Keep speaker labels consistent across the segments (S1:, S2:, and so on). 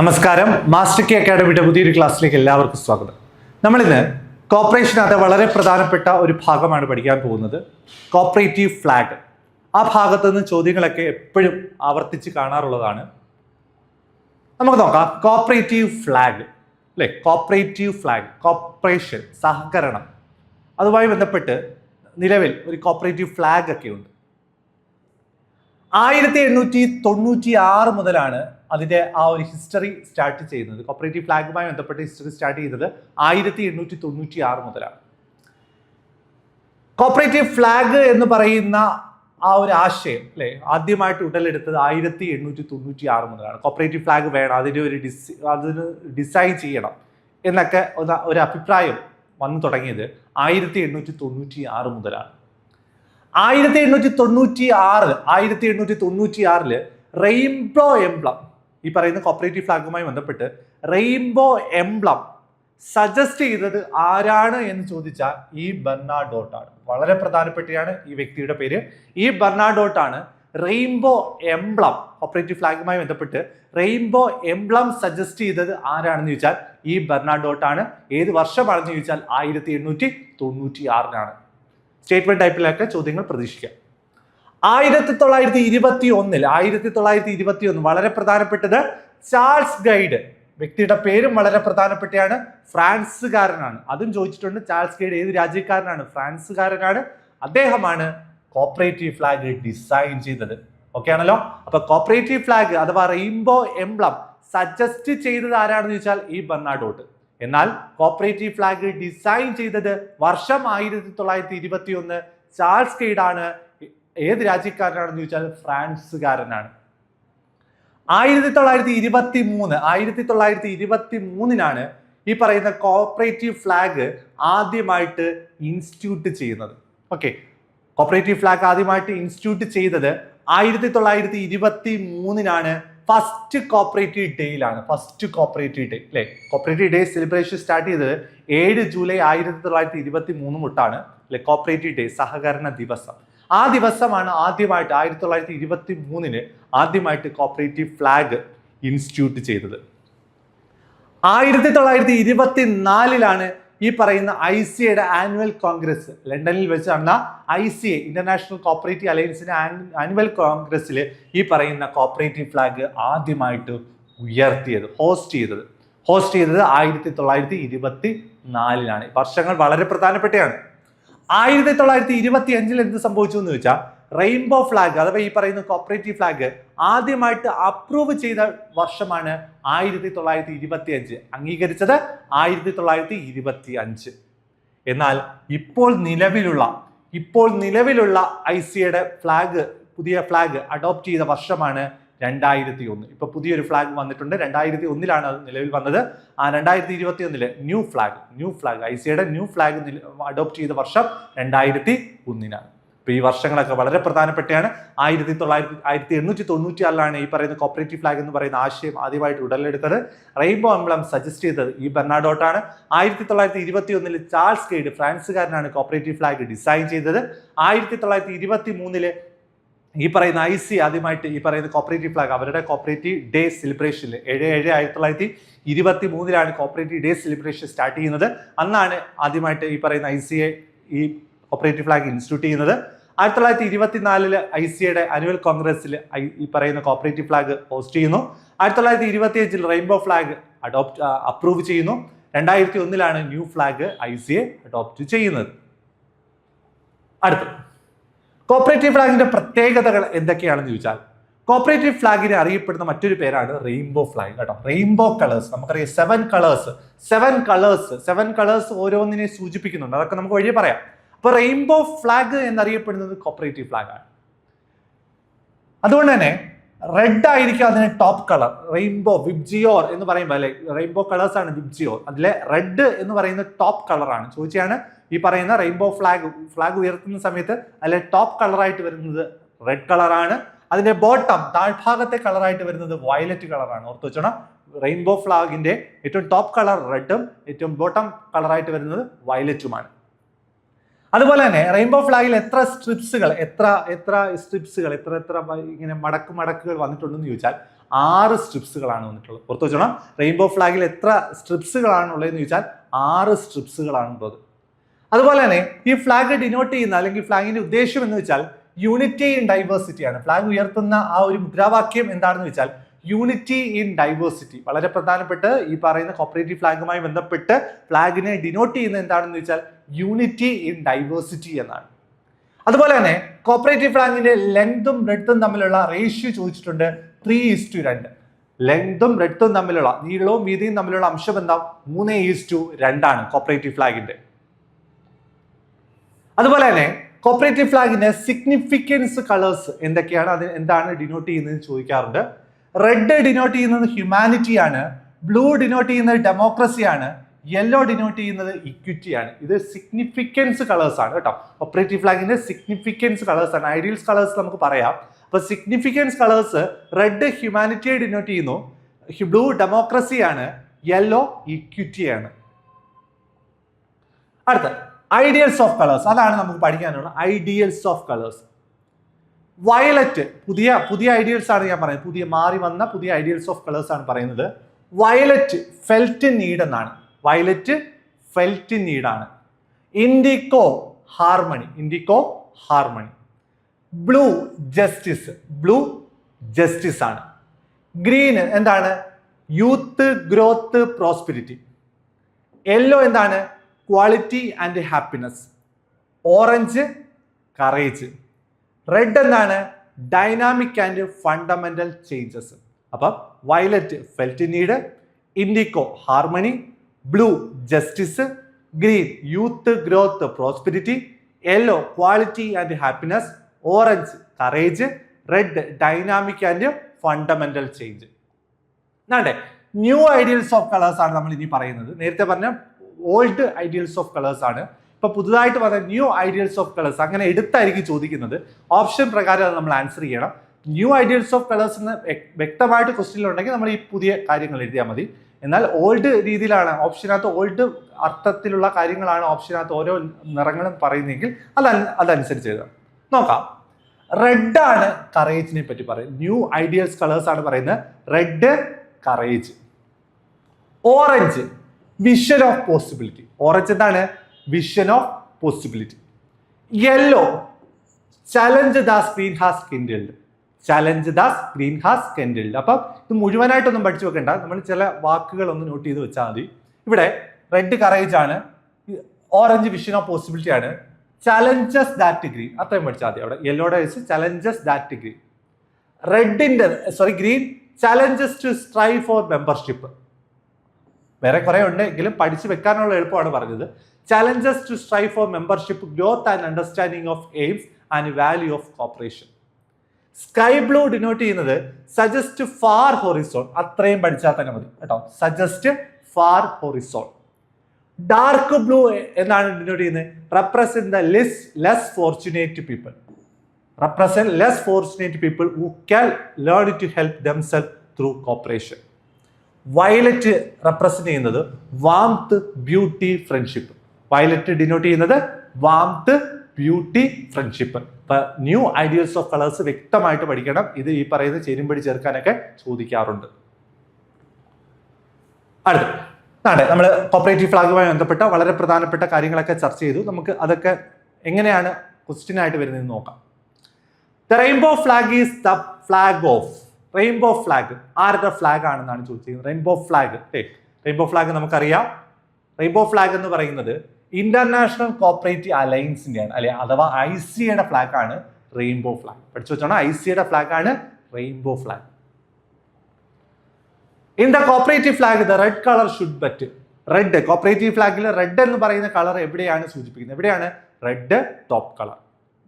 S1: നമസ്കാരം. Master K അക്കാഡമിയുടെ പുതിയൊരു ക്ലാസ്സിലേക്ക് എല്ലാവർക്കും സ്വാഗതം. നമ്മളിന്ന് കോപ്പറേഷനകത്ത് വളരെ പ്രധാനപ്പെട്ട ഒരു ഭാഗമാണ് പഠിക്കാൻ പോകുന്നത്. Cooperative flag. ആ ഭാഗത്ത് നിന്ന് ചോദ്യങ്ങളൊക്കെ എപ്പോഴും ആവർത്തിച്ച് കാണാറുള്ളതാണ്. നമുക്ക് നോക്കാം. Cooperative flag. അല്ലേ? Cooperative flag. കോപ്പറേഷൻ സഹകരണം. അതുമായി ബന്ധപ്പെട്ട് നിലവിൽ ഒരു കോപ്പറേറ്റീവ് ഫ്ലാഗ് ഒക്കെ ഉണ്ട്. ആയിരത്തി എണ്ണൂറ്റി തൊണ്ണൂറ്റി ആറ് മുതലാണ് അതിന്റെ ആ ഒരു ഹിസ്റ്ററി സ്റ്റാർട്ട് ചെയ്യുന്നത്. കോപ്പറേറ്റീവ് ഫ്ലാഗുമായി ബന്ധപ്പെട്ട് ഹിസ്റ്ററി സ്റ്റാർട്ട് ചെയ്തത് ആയിരത്തി എണ്ണൂറ്റി തൊണ്ണൂറ്റി ആറ് മുതലാണ്. കോപ്പറേറ്റീവ് ഫ്ലാഗ് എന്ന് പറയുന്ന ആ ഒരു ആശയം അല്ലെ? ആദ്യമായിട്ട് ഉടലെടുത്തത് ആയിരത്തി എണ്ണൂറ്റി തൊണ്ണൂറ്റി ആറ് മുതലാണ്. കോപ്പറേറ്റീവ് ഫ്ലാഗ് വേണം അതിന് ഒരു ഡിസ് അതിന് ഡിസൈൻ ചെയ്യണം എന്നൊക്കെ ഒരു അഭിപ്രായം വന്നു തുടങ്ങിയത് ആയിരത്തി എണ്ണൂറ്റി തൊണ്ണൂറ്റി ആറ് മുതലാണ്. ആയിരത്തി എണ്ണൂറ്റി തൊണ്ണൂറ്റി ആറ് ആയിരത്തി എണ്ണൂറ്റി തൊണ്ണൂറ്റി ആറിൽ റെയിൻബോ എംബ്ലം ഈ പറയുന്ന കോപ്പറേറ്റീവ് ഫ്ലാഗുമായി ബന്ധപ്പെട്ട് റെയിൻബോ എംബ്ലം സജസ്റ്റ് ചെയ്തത് ആരാണ് എന്ന് ചോദിച്ചാൽ ഈ ബെർണാഡോട്ട് ആണ് വളരെ പ്രധാനപ്പെട്ടയാണ് ഈ വ്യക്തിയുടെ പേര്. ഈ ബെർണാഡോട്ട് ആണ് റെയിൻബോ എംബ്ലം കോപ്പറേറ്റീവ് ഫ്ലാഗുമായി ബന്ധപ്പെട്ട് റെയിൻബോ എംബ്ലം സജസ്റ്റ് ചെയ്തത് ആരാണെന്ന് ചോദിച്ചാൽ ഈ ബെർണാഡോട്ട് ആണ് ഏത് വർഷമാണെന്ന് ചോദിച്ചാൽ ആയിരത്തി എണ്ണൂറ്റി തൊണ്ണൂറ്റി ആറിനാണ് സ്റ്റേറ്റ്മെന്റ് ടൈപ്പിലൊക്കെ ചോദ്യങ്ങൾ പ്രതീക്ഷിക്കാം. ആയിരത്തി തൊള്ളായിരത്തി ഇരുപത്തി ഒന്നിൽ ആയിരത്തി തൊള്ളായിരത്തി ഇരുപത്തി ഒന്ന് വളരെ പ്രധാനപ്പെട്ടത് ചാൾസ് ഗൈഡ്. വ്യക്തിയുടെ പേരും വളരെ പ്രധാനപ്പെട്ടയാണ്. ഫ്രാൻസുകാരനാണ്. അതും ചോദിച്ചിട്ടുണ്ട് ചാൾസ് ഗൈഡ് ഏത് രാജ്യക്കാരനാണ്? ഫ്രാൻസുകാരനാണ്. അദ്ദേഹമാണ് കോപ്പറേറ്റീവ് ഫ്ലാഗ് ഡിസൈൻ ചെയ്തത്. ഓക്കെ ആണല്ലോ? അപ്പൊ കോപ്പറേറ്റീവ് ഫ്ലാഗ് അഥവാ റെയിൻബോ എംബ്ലം സജസ്റ്റ് ചെയ്തത് ആരാണെന്ന് ചോദിച്ചാൽ ഈ ബെർണാഡോട്ട്. എന്നാൽ കോപ്പറേറ്റീവ് ഫ്ലാഗ് ഡിസൈൻ ചെയ്തത് വർഷം ആയിരത്തി തൊള്ളായിരത്തി ഇരുപത്തി ഒന്ന് ചാൾസ് കെയ്ഡാണ്. ഏത് രാജ്യക്കാരനാണെന്ന് ചോദിച്ചാൽ ഫ്രാൻസുകാരനാണ്. ആയിരത്തി തൊള്ളായിരത്തി ഇരുപത്തി മൂന്ന് ആയിരത്തി തൊള്ളായിരത്തി ഇരുപത്തി മൂന്നിനാണ് ഈ പറയുന്ന കോപ്പറേറ്റീവ് ഫ്ലാഗ് ആദ്യമായിട്ട് ഇൻസ്റ്റിറ്റ്യൂട്ട് ചെയ്യുന്നത്. ഓക്കെ കോപ്പറേറ്റീവ് ഫ്ലാഗ് ആദ്യമായിട്ട് ഇൻസ്റ്റിറ്റ്യൂട്ട് ചെയ്തത് ആയിരത്തി തൊള്ളായിരത്തി ഇരുപത്തി മൂന്നിനാണ് ഫസ്റ്റ് കോപ്പറേറ്റീവ് ഡേയിലാണ് ഫസ്റ്റ് കോപ്പറേറ്റീവ് ഡേ അല്ലേ കോപ്പറേറ്റീവ് ഡേ സെലിബ്രേഷൻ സ്റ്റാർട്ട് ചെയ്തത് ഏഴ് ജൂലൈ ആയിരത്തി തൊള്ളായിരത്തി ഇരുപത്തി മൂന്ന് തൊട്ടാണ് അല്ലെ കോപ്പറേറ്റീവ് ഡേ സഹകരണ ദിവസം. ആ ദിവസമാണ് ആദ്യമായിട്ട് ആയിരത്തി തൊള്ളായിരത്തി ഇരുപത്തി മൂന്നിന് ആദ്യമായിട്ട് കോപ്പറേറ്റീവ് ഫ്ലാഗ് ഇൻസ്റ്റിറ്റ്യൂട്ട് ചെയ്തത്. ആയിരത്തി തൊള്ളായിരത്തി ഇരുപത്തി നാലിലാണ് ഈ പറയുന്ന ഐ സി എയുടെ ആനുവൽ കോൺഗ്രസ് ലണ്ടനിൽ വെച്ച് നടന്ന I C A international cooperative അലയൻസിന്റെ annual കോൺഗ്രസ്സിൽ ഈ പറയുന്ന കോപ്പറേറ്റീവ് ഫ്ലാഗ് ആദ്യമായിട്ട് ഉയർത്തിയത് ഹോസ്റ്റ് ചെയ്തത്. ഹോസ്റ്റ് ചെയ്തത് ആയിരത്തി തൊള്ളായിരത്തി ഇരുപത്തി നാലിലാണ് വർഷങ്ങൾ വളരെ പ്രധാനപ്പെട്ടതാണ് ആയിരത്തി തൊള്ളായിരത്തി ഇരുപത്തി അഞ്ചിൽ എന്ത് സംഭവിച്ചു എന്ന് വെച്ചാൽ റെയിൻബോ ഫ്ലാഗ് അഥവാ ഈ പറയുന്ന കോപ്പറേറ്റീവ് ഫ്ലാഗ് ആദ്യമായിട്ട് അപ്രൂവ് ചെയ്ത വർഷമാണ് ആയിരത്തി തൊള്ളായിരത്തി ഇരുപത്തി അഞ്ച് അംഗീകരിച്ചത് ആയിരത്തി തൊള്ളായിരത്തി ഇരുപത്തി അഞ്ച് എന്നാൽ ഇപ്പോൾ നിലവിലുള്ള ഇപ്പോൾ നിലവിലുള്ള ഐ സിയുടെ ഫ്ലാഗ് പുതിയ ഫ്ലാഗ് അഡോപ്റ്റ് ചെയ്ത വർഷമാണ് രണ്ടായിരത്തി ഒന്ന് ഇപ്പൊ പുതിയൊരു ഫ്ലാഗ് വന്നിട്ടുണ്ട്. രണ്ടായിരത്തി ഒന്നിലാണ് അത് നിലവിൽ വന്നത്. ആ രണ്ടായിരത്തി ഇരുപത്തി ഒന്നിലെ new flag new flag I സിയുടെ ന്യൂ ഫ്ലാഗ് അഡോപ്റ്റ് ചെയ്ത വർഷം രണ്ടായിരത്തി ഒന്നിനാണ് ഇപ്പൊ ഈ വർഷങ്ങളൊക്കെ വളരെ പ്രധാനപ്പെട്ടയാണ്. ആയിരത്തി തൊള്ളായിരത്തി ആയിരത്തി എണ്ണൂറ്റി തൊണ്ണൂറ്റി ആറിലാണ് ഈ പറയുന്ന കോപ്പറേറ്റീവ് ഫ്ലാഗ് എന്ന് പറയുന്ന ആശയം ആദ്യമായിട്ട് ഉടലെടുത്തത്. റെയിൻബോ എംബ്ലം സജസ്റ്റ് ചെയ്തത് ഈ ബെർണാഡോട്ടാണ്. ആയിരത്തി തൊള്ളായിരത്തി ഇരുപത്തി ഒന്നിൽ ചാൾസ് ഗെയ്ഡ് ഫ്രാൻസുകാരനാണ് കോപ്പറേറ്റീവ് ഫ്ലാഗ് ഡിസൈൻ ചെയ്തത്. ആയിരത്തി തൊള്ളായിരത്തി ഇരുപത്തി മൂന്നിൽ ഈ പറയുന്ന ഐ സി ആദ്യമായിട്ട് ഈ പറയുന്ന കോപ്പറേറ്റീവ് ഫ്ലാഗ് അവരുടെ കോപ്പറേറ്റീവ് ഡേ സെലിബ്രേഷനിൽ ഏഴ് ഏഴ് ആയിരത്തി തൊള്ളായിരത്തി ഇരുപത്തി മൂന്നിലാണ് കോപ്പറേറ്റീവ് ഡേ സെലിബ്രേഷൻ സ്റ്റാർട്ട് ചെയ്യുന്നത്. അന്നാണ് ആദ്യമായിട്ട് ഈ പറയുന്ന ഐ സി എ ഈ കോപ്പറേറ്റീവ് ഫ്ലാഗ് ഇൻസ്റ്റിറ്റ്യൂട്ട് ചെയ്യുന്നത്. ആയിരത്തി തൊള്ളായിരത്തി ഇരുപത്തിനാലിൽ ഐ സിയുടെ ആനുവൽ കോൺഗ്രസിൽ ഈ പറയുന്ന കോപ്പറേറ്റീവ് ഫ്ലാഗ് പോസ്റ്റ് ചെയ്യുന്നു. ആയിരത്തി തൊള്ളായിരത്തി ഇരുപത്തി അഞ്ചിൽ റെയിൻബോ ഫ്ലാഗ് അഡോപ്റ്റ് അപ്രൂവ് ചെയ്യുന്നു. രണ്ടായിരത്തി ഒന്നിലാണ് new flag I C A adopt ചെയ്യുന്നത്. അടുത്തത്. കോപ്പറേറ്റീവ് ഫ്ലാഗിന്റെ പ്രത്യേകതകൾ എന്തൊക്കെയാണെന്ന് ചോദിച്ചാൽ കോപ്പറേറ്റീവ് ഫ്ലാഗിനെ അറിയപ്പെടുന്ന മറ്റൊരു പേരാണ് റെയിൻബോ ഫ്ലാഗ് കേട്ടോ റെയിൻബോ കളേഴ്സ് നമുക്കറിയാം seven colours seven colours seven colours ഓരോന്നിനെ സൂചിപ്പിക്കുന്നുണ്ട്. അതൊക്കെ നമുക്ക് വഴിയെ പറയാം. അപ്പൊ റെയിൻബോ ഫ്ലാഗ് എന്നറിയപ്പെടുന്നത് കോപ്പറേറ്റീവ് ഫ്ലാഗ് ആണ്. അതുകൊണ്ട് തന്നെ റെഡ് ആയിരിക്കും അതിന് ടോപ്പ് കളർ റെയിൻബോ വിബ്ജിയോർ എന്ന് പറയുമ്പോൾ അല്ലെ റെയിൻബോ കളേഴ്സ് ആണ് വിബ്ജിയോർ അതിലെ റെഡ് എന്ന് പറയുന്ന ടോപ്പ് കളറാണ് ചോദിച്ചാണ് ഈ പറയുന്ന റെയിൻബോ ഫ്ലാഗ് ഫ്ലാഗ് ഉയർത്തുന്ന സമയത്ത് അതിലെ ടോപ്പ് കളറായിട്ട് വരുന്നത് റെഡ് കളറാണ് അതിന്റെ ബോട്ടം താഴ്ഭാഗത്തെ കളറായിട്ട് വരുന്നത് വയലറ്റ് കളറാണ് ഓർത്ത് വെച്ചോണം. റെയിൻബോ ഫ്ലാഗിന്റെ ഏറ്റവും ടോപ്പ് കളർ റെഡും ഏറ്റവും ബോട്ടം കളറായിട്ട് വരുന്നത് വയലറ്റുമാണ് അതുപോലെ തന്നെ റെയിൻബോ ഫ്ലാഗിൽ എത്ര സ്ട്രിപ്സുകൾ എത്ര എത്ര സ്ട്രിപ്സുകൾ എത്ര എത്ര ഇങ്ങനെ മടക്ക് മടക്കുകൾ വന്നിട്ടുണ്ടെന്ന് ചോദിച്ചാൽ ആറ് സ്ട്രിപ്സുകളാണ് വന്നിട്ടുള്ളത്. പുറത്തു വെച്ചോണം. റെയിൻബോ ഫ്ലാഗിൽ എത്ര സ്ട്രിപ്സുകളാണ് ഉള്ളതെന്ന് ചോദിച്ചാൽ ആറ് സ്ട്രിപ്സുകളാണ് ഉള്ളത്. അതുപോലെ തന്നെ ഈ ഫ്ലാഗ് ഡിനോട്ട് ചെയ്യുന്ന അല്ലെങ്കിൽ ഫ്ലാഗിന്റെ ഉദ്ദേശം എന്ന് വെച്ചാൽ യൂണിറ്റി ഇൻ ഡൈവേഴ്സിറ്റി ആണ്. ഫ്ലാഗ് ഉയർത്തുന്ന ആ ഒരു മുദ്രാവാക്യം എന്താണെന്ന് വെച്ചാൽ യൂണിറ്റി ഇൻ ഡൈവേഴ്സിറ്റി വളരെ പ്രധാനപ്പെട്ട് ഈ പറയുന്ന കോപ്പറേറ്റീവ് ഫ്ലാഗുമായി ബന്ധപ്പെട്ട് ഫ്ലാഗിനെ ഡിനോട്ട് ചെയ്യുന്നത് എന്താണെന്ന് വെച്ചാൽ യൂണിറ്റി ഇൻ ഡൈവേഴ്സിറ്റി എന്നാണ്. അതുപോലെ തന്നെ കോപ്പറേറ്റീവ് ഫ്ലാഗിന്റെ ലെങ്തും ബ്രെഡ്ത്തും തമ്മിലുള്ള റേഷ്യോ ചോദിച്ചിട്ടുണ്ട് ത്രീ ഈസ് ടു രണ്ട്. ലെങ്തും ബ്രെഡ്ത്തും തമ്മിലുള്ള നീളവും വീതിയും തമ്മിലുള്ള അംശം എന്താ? മൂന്ന് ഈസ് ടു രണ്ടാണ് കോപ്പറേറ്റീവ് ഫ്ലാഗിന്റെ അതുപോലെ തന്നെ കോപ്പറേറ്റീവ് ഫ്ലാഗിന്റെ സിഗ്നിഫിക്കൻസ് കളേഴ്സ് എന്തൊക്കെയാണ്? അത് എന്താണ് ഡിനോട്ട് ചെയ്യുന്നത് ചോദിക്കാറുണ്ട്. റെഡ് ഡിനോട്ട് ചെയ്യുന്നത് ഹ്യൂമാനിറ്റിയാണ് ബ്ലൂ ഡിനോട്ട് ചെയ്യുന്നത് ഡെമോക്രസി ആണ്. യെല്ലോ ഡിനോട്ട് ചെയ്യുന്നത് ഇക്വിറ്റി ആണ്. ഇത് സിഗ്നിഫിക്കൻസ് കളേഴ്സ് ആണ് കേട്ടോ. ഓപ്പറേറ്റീവ് ഫ്ലാഗിന്റെ സിഗ്നിഫിക്കൻസ് കളേഴ്സ് ആണ്. ഐഡിയൽസ് കളേഴ്സ് നമുക്ക് പറയാം. അപ്പൊ സിഗ്നിഫിക്കൻസ് കളേഴ്സ് റെഡ് ഹ്യൂമാനിറ്റിയെ ഡിനോട്ട് ചെയ്യുന്നു. ബ്ലൂ ഡെമോക്രസി ആണ്. യെല്ലോ ഇക്വിറ്റി ആണ്. അടുത്ത ഐഡിയൽസ് ഓഫ് കളേഴ്സ് അതാണ് നമുക്ക് പഠിക്കാനുള്ള ഐഡിയൽസ് ഓഫ് കളേഴ്സ് വയലറ്റ് പുതിയ പുതിയ ഐഡിയൽസ് ആണ് ഞാൻ പറയുന്നത്. പുതിയ മാറി വന്ന പുതിയ ഐഡിയൽസ് ഓഫ് കളേഴ്സ് ആണ് പറയുന്നത്. വയലറ്റ് ഫെൽറ്റ് നീഡ് എന്നാണ്. Violet felt നീഡാണ് indigo harmony indigo harmony blue justice blue justice ആണ്. ഗ്രീൻ എന്താണ്? യൂത്ത് ഗ്രോത്ത് പ്രോസ്പിരിറ്റി യെല്ലോ എന്താണ്? Quality and happiness orange courage red എന്താണ്? ഡൈനാമിക് ആൻഡ് ഫണ്ടമെന്റൽ ചേഞ്ചസ് അപ്പം violet felt need indigo harmony blue justice green youth growth prosperity yellow quality and happiness orange courage red dynamic and fundamental change എന്നാണ്ടേ new ideals of colours ആണ് നമ്മൾ ഇനി പറയുന്നത്. നേരത്തെ പറഞ്ഞ old ideals of colours ആണ്. ഇപ്പൊ പുതുതായിട്ട് പറഞ്ഞ ന്യൂ ഐഡിയൽസ് ഓഫ് കളേഴ്സ് അങ്ങനെ എടുത്തായിരിക്കും ചോദിക്കുന്നത്. ഓപ്ഷൻ പ്രകാരം അത് നമ്മൾ ആൻസർ ചെയ്യണം. ന്യൂ ഐഡിയൽസ് ഓഫ് കളേഴ്സ് എന്ന് വ്യക്തമായിട്ട് ക്വസ്റ്റ്യൻ ഉണ്ടെങ്കിൽ നമ്മൾ ഈ പുതിയ കാര്യങ്ങൾ എഴുതിയാൽ മതി. എന്നാൽ ഓൾഡ് രീതിയിലാണ് ഓപ്ഷനകത്ത് ഓൾഡ് അർത്ഥത്തിലുള്ള കാര്യങ്ങളാണ് ഓപ്ഷനകത്ത് ഓരോ നിറങ്ങളും പറയുന്നതെങ്കിൽ അത് അതനുസരിച്ച് എഴുതാം. നോക്കാം. റെഡ് ആണ് കറേജിനെ പറ്റി പറയുന്നത്. ന്യൂ ഐഡിയൽസ് കളേഴ്സ് ആണ് പറയുന്നത്. Red courage orange vision of possibility orange എന്താണ്? Vision of possibility yellow challenge the screen has kindled challenge the screen has kindled അപ്പം ഇത് മുഴുവനായിട്ടൊന്നും പഠിച്ചു വെക്കണ്ട. നമ്മൾ ചില വാക്കുകൾ ഒന്ന് നോട്ട് ചെയ്ത് വെച്ചാൽ മതി. ഇവിടെ റെഡ് കറേജ് ആണ്. ഓറഞ്ച് വിഷൻ ഓഫ് പോസിബിലിറ്റി ആണ്. ചലഞ്ചസ് ദാറ്റ് ഗ്രീൻ അത്രയും പഠിച്ചാൽ മതി അവിടെ. യെല്ലോടെ വെച്ച് challenges that green റെഡിന്റെ sorry green challenges to strive for membership വേറെ കുറെ ഉണ്ട്. എങ്കിലും പഠിച്ചു വെക്കാനുള്ള എളുപ്പമാണ് പറഞ്ഞത്. Challenges to strive for membership growth and understanding of aims and value of cooperation sky blue denote ചെയ്യുന്നത് സജസ്റ്റ് ഫാർ ഹൊറിസോൺ. അത്രയും പഠിച്ചാൽ തന്നെ മതി കേട്ടോ. Suggest far horizon. Dark blue എന്നാണ് ഡിനോട്ട് ചെയ്യുന്നത്. Represent the less less fortunate people represent less fortunate people who can learn to help themselves through cooperation violet represent ചെയ്യുന്നത് warmth beauty friendship violet denote ചെയ്യുന്നത് warmth beauty friendship. ഇപ്പൊ new ideals of colours വ്യക്തമായിട്ട് പഠിക്കണം. ഇത് ഈ പറയുന്ന ചേരുമ്പടി ചേർക്കാനൊക്കെ ചോദിക്കാറുണ്ട്. അടുത്ത. അതെ നമ്മൾ കോപ്പറേറ്റീവ് ഫ്ലാഗുമായി ബന്ധപ്പെട്ട വളരെ പ്രധാനപ്പെട്ട കാര്യങ്ങളൊക്കെ ചർച്ച ചെയ്തു. നമുക്ക് അതൊക്കെ എങ്ങനെയാണ് ക്വസ്റ്റ്യൻ ആയിട്ട് വരുന്നതെന്ന് നോക്കാം. The rainbow flag is the flag of rainbow flag ആരുടെ ഫ്ലാഗ് ആണെന്നാണ് ചോദിച്ചിരിക്കുന്നത് റെയിൻബോ ഫ്ലാഗ് റെയിൻബോ ഫ്ലാഗ് നമുക്കറിയാം. റെയിൻബോ ഫ്ലാഗ് എന്ന് പറയുന്നത് ഇന്റർനാഷണൽ കോപ്പറേറ്റീവ് അലയൻസിന്റെയാണ് അല്ലെ അഥവാ ഐ സിയുടെ ഫ്ലാഗ് ആണ് റെയിൻബോ ഫ്ലാഗ് പഠിച്ചു വെച്ചോണം. ഐ സിയുടെ ഫ്ലാഗ് ആണ് rainbow flag in the cooperative flag the red colour should but red cooperative ഫ്ലാഗിൽ red എന്ന് പറയുന്ന കളർ എവിടെയാണ് സൂചിപ്പിക്കുന്നത്? എവിടെയാണ്? Red top colour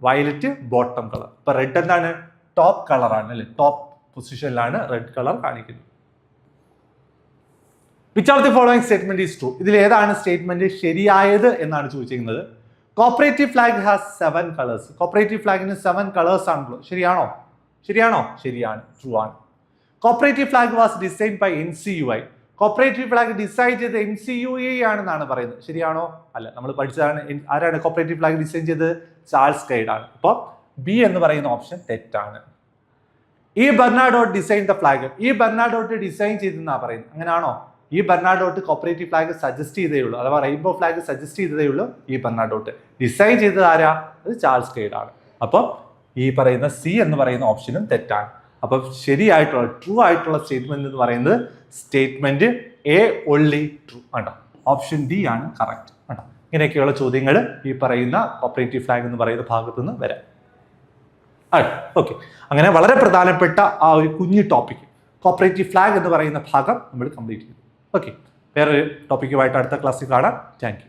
S1: violet bottom colour ഇപ്പൊ റെഡ് എന്താണ്? ടോപ്പ് കളറാണ് അല്ലെ? ടോപ്പ് പൊസിഷനിലാണ് റെഡ് കളർ കാണിക്കുന്നത്. Which of the following statement is true ഇതിൽ ഏതാണ് സ്റ്റേറ്റ്മെന്റ് ശരിയായത് എന്നാണ് ചോദിച്ചിരിക്കുന്നത്. Cooperative flag has seven colours cooperative ഫ്ലാഗിന് seven colours ആണല്ലോ ശരിയാണോ? ശരിയാണോ? ശരിയാണ്. ട്രൂ ആണ്. Cooperative flag was design by N C U I cooperative flag design ചെയ്ത് എൻ സി യു എ ആണെന്നാണ് പറയുന്നത്. ശരിയാണോ? അല്ല. നമ്മൾ പഠിച്ചതാണ് ആരാണ് കോപ്പറേറ്റീവ് ഫ്ലാഗ് ഡിസൈൻ ചെയ്ത് ചാൾസ് ഗൈഡ് ആണ്. അപ്പോൾ ബി എന്ന് പറയുന്ന ഓപ്ഷൻ തെറ്റാണ്. ഈ ബെർണാഡോട്ട് ഡിസൈൻ ദ ഫ്ലാഗ് ഈ ബെർണാഡോട്ട് ഡിസൈൻ ചെയ്തെന്നാ പറയുന്നത്. അങ്ങനെയാണോ ഈ ബെർണാഡോട്ട് കോപ്പറേറ്റീവ് ഫ്ലാഗ് സജസ്റ്റ് ചെയ്തേ ഉള്ളൂ. അഥവാ റെയിൻബോ ഫ്ലാഗ് സജസ്റ്റ് ചെയ്തതേ ഉള്ളൂ ഈ ബെർണാഡോട്ട്. ഡിസൈൻ ചെയ്തത് ആരാ? അത് ചാൾസ് കേഡ് ആണ്. അപ്പം ഈ പറയുന്ന സി എന്ന് പറയുന്ന ഓപ്ഷനും തെറ്റാണ്. അപ്പം ശരിയായിട്ടുള്ള ട്രൂ ആയിട്ടുള്ള സ്റ്റേറ്റ്മെന്റ് എന്ന് പറയുന്നത് സ്റ്റേറ്റ്മെന്റ് എ ഒള്ളി ട്രൂ ആണോ ഓപ്ഷൻ ഡി ആണ് കറക്റ്റ് ആണോ ഇങ്ങനെയൊക്കെയുള്ള ചോദ്യങ്ങൾ ഈ പറയുന്ന കോപ്പറേറ്റീവ് ഫ്ലാഗ് എന്ന് പറയുന്ന ഭാഗത്തു നിന്ന് വരാം ഓക്കെ അങ്ങനെ വളരെ പ്രധാനപ്പെട്ട ആ ഒരു കുഞ്ഞു ടോപ്പിക് കോപ്പറേറ്റീവ് ഫ്ലാഗ് എന്ന് പറയുന്ന ഭാഗം നമ്മൾ കംപ്ലീറ്റ് ചെയ്തു. ഓക്കെ വേറൊരു ടോപ്പിക്കുമായിട്ട് അടുത്ത ക്ലാസ്സിൽ കാണാം. താങ്ക്